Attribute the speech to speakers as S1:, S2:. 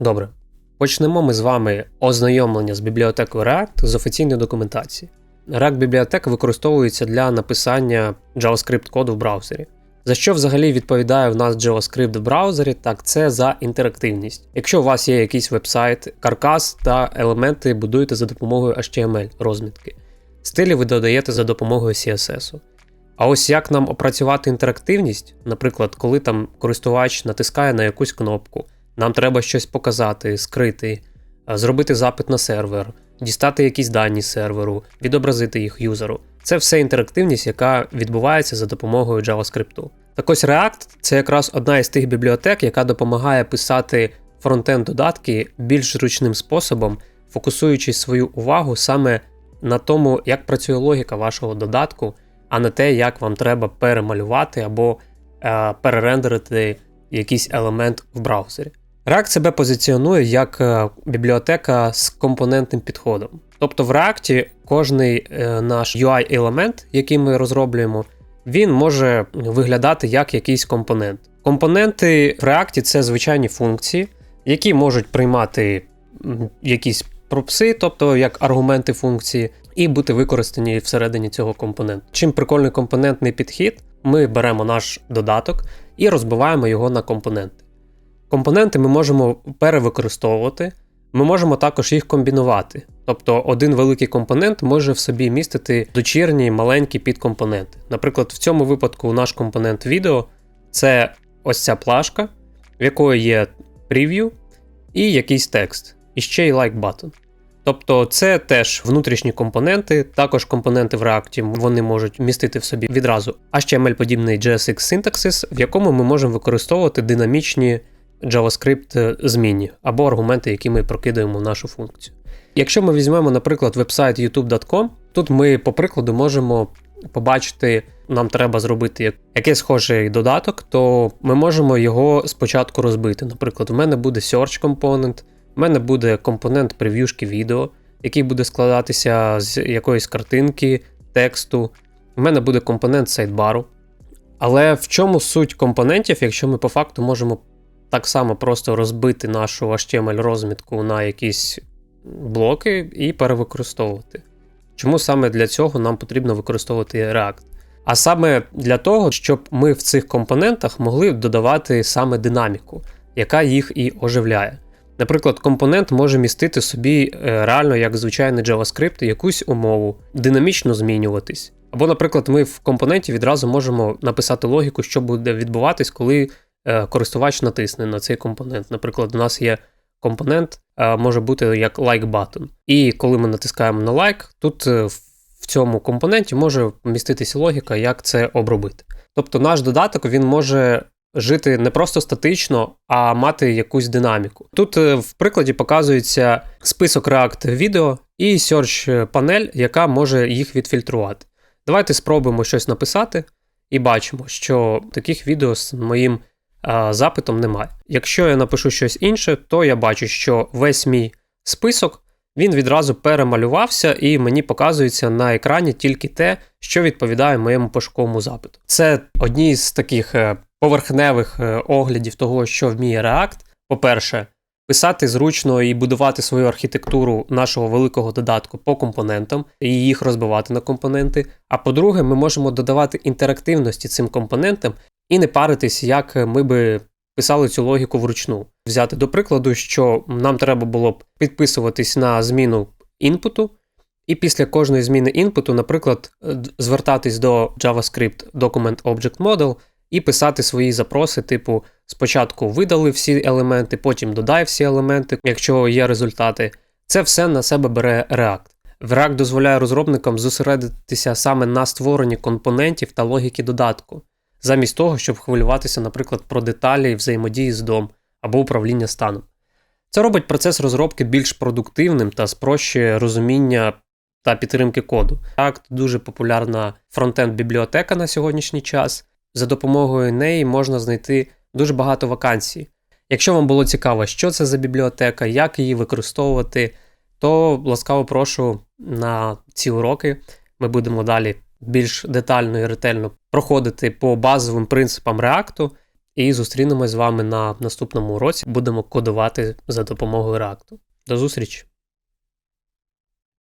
S1: Добре. Почнемо ми з вами ознайомлення з бібліотекою React з офіційної документації. React бібліотека використовується для написання JavaScript коду в браузері. За що взагалі відповідає в нас JavaScript в браузері, так це за інтерактивність. Якщо у вас є якийсь вебсайт, каркас та елементи будуєте за допомогою HTML розмітки, стилі ви додаєте за допомогою CSS. А ось як нам опрацювати інтерактивність, наприклад, коли там користувач натискає на якусь кнопку, нам треба щось показати, скрити, зробити запит на сервер, дістати якісь дані з серверу, відобразити їх юзеру. Це все інтерактивність, яка відбувається за допомогою JavaScript. Так ось React це якраз одна із тих бібліотек, яка допомагає писати фронтенд додатки більш зручним способом, фокусуючи свою увагу саме на тому, як працює логіка вашого додатку, а не те, як вам треба перемалювати або е, перерендерити якийсь елемент в браузері. React себе позиціонує як е, бібліотека з компонентним підходом. Тобто в React кожний е, наш UI-елемент, який ми розроблюємо, він може виглядати як якийсь компонент. Компоненти в React це звичайні функції, які можуть приймати якісь пропси, тобто як аргументи функції, і бути використані всередині цього компоненту. Чим прикольний компонентний підхід, ми беремо наш додаток і розбиваємо його на компоненти. Компоненти ми можемо перевикористовувати, ми можемо також їх комбінувати. Тобто один великий компонент може в собі містити дочірні маленькі підкомпоненти. Наприклад, в цьому випадку наш компонент відео це ось ця плашка, в якої є прев'ю і якийсь текст, і ще й like button. Тобто це теж внутрішні компоненти, також компоненти в React вони можуть містити в собі відразу HTML-подібний JSX синтаксис, в якому ми можемо використовувати динамічні JavaScript змінні або аргументи, які ми прокидаємо в нашу функцію. Якщо ми візьмемо, наприклад, вебсайт youtube.com, тут ми, по прикладу, можемо побачити, нам треба зробити якийсь схожий додаток, то ми можемо його спочатку розбити. Наприклад, у мене буде search component, у мене буде компонент прев'юшки відео, який буде складатися з якоїсь картинки, тексту. У мене буде компонент сайдбару. Але в чому суть компонентів, якщо ми по факту можемо так само просто розбити нашу HTML-розмітку на якісь блоки і перевикористовувати. Чому саме для цього нам потрібно використовувати React? А саме для того, щоб ми в цих компонентах могли додавати саме динаміку, яка їх і оживляє. Наприклад, компонент може містити собі е, реально, як звичайний JavaScript, якусь умову, динамічно змінюватись. Або, наприклад, ми в компоненті відразу можемо написати логіку, що буде відбуватись, коли користувач натисне на цей компонент. Наприклад, у нас є компонент е, може бути як like button. І коли ми натискаємо на лайк, тут в цьому компоненті може вміститися логіка, як це обробити. Тобто наш додаток він може жити не просто статично, а мати якусь динаміку. Тут е, в прикладі показується список React відео і search панель, яка може їх відфільтрувати. Давайте спробуємо щось написати і бачимо, що таких відео з моїм запитом немає. Якщо я напишу щось інше, то я бачу, що весь мій список він відразу перемалювався, і мені показується на екрані тільки те, що відповідає моєму пошуковому запиту. Це одні з таких е, поверхневих е, оглядів того, що вміє React. По-перше, писати зручно і будувати свою архітектуру нашого великого додатку по компонентам і їх розбивати на компоненти. А по-друге, ми можемо додавати інтерактивності цим компонентам і не паритись, як ми би писали цю логіку вручну. Взяти до прикладу, що нам треба було б підписуватись на зміну інпуту. І після кожної зміни інпуту, наприклад, звертатись до JavaScript Document Object Model і писати свої запроси, типу спочатку видали всі елементи, потім додай всі елементи, якщо є результати. Це все на себе бере React. React дозволяє розробникам зосередитися саме на створенні компонентів та логіки додатку, замість того, щоб хвилюватися, наприклад, про деталі взаємодії з DOM або управління станом. Це робить процес розробки більш продуктивним та спрощує розуміння та підтримки коду. React дуже популярна фронтенд бібліотека на сьогоднішній час. За допомогою неї можна знайти дуже багато вакансій. Якщо вам було цікаво, що це за бібліотека, як її використовувати, то ласкаво прошу на ці уроки. Ми будемо далі більш детально і ретельно проходити по базовим принципам реакту. І зустрінемось з вами на наступному уроці. Будемо кодувати за допомогою реакту. До зустрічі!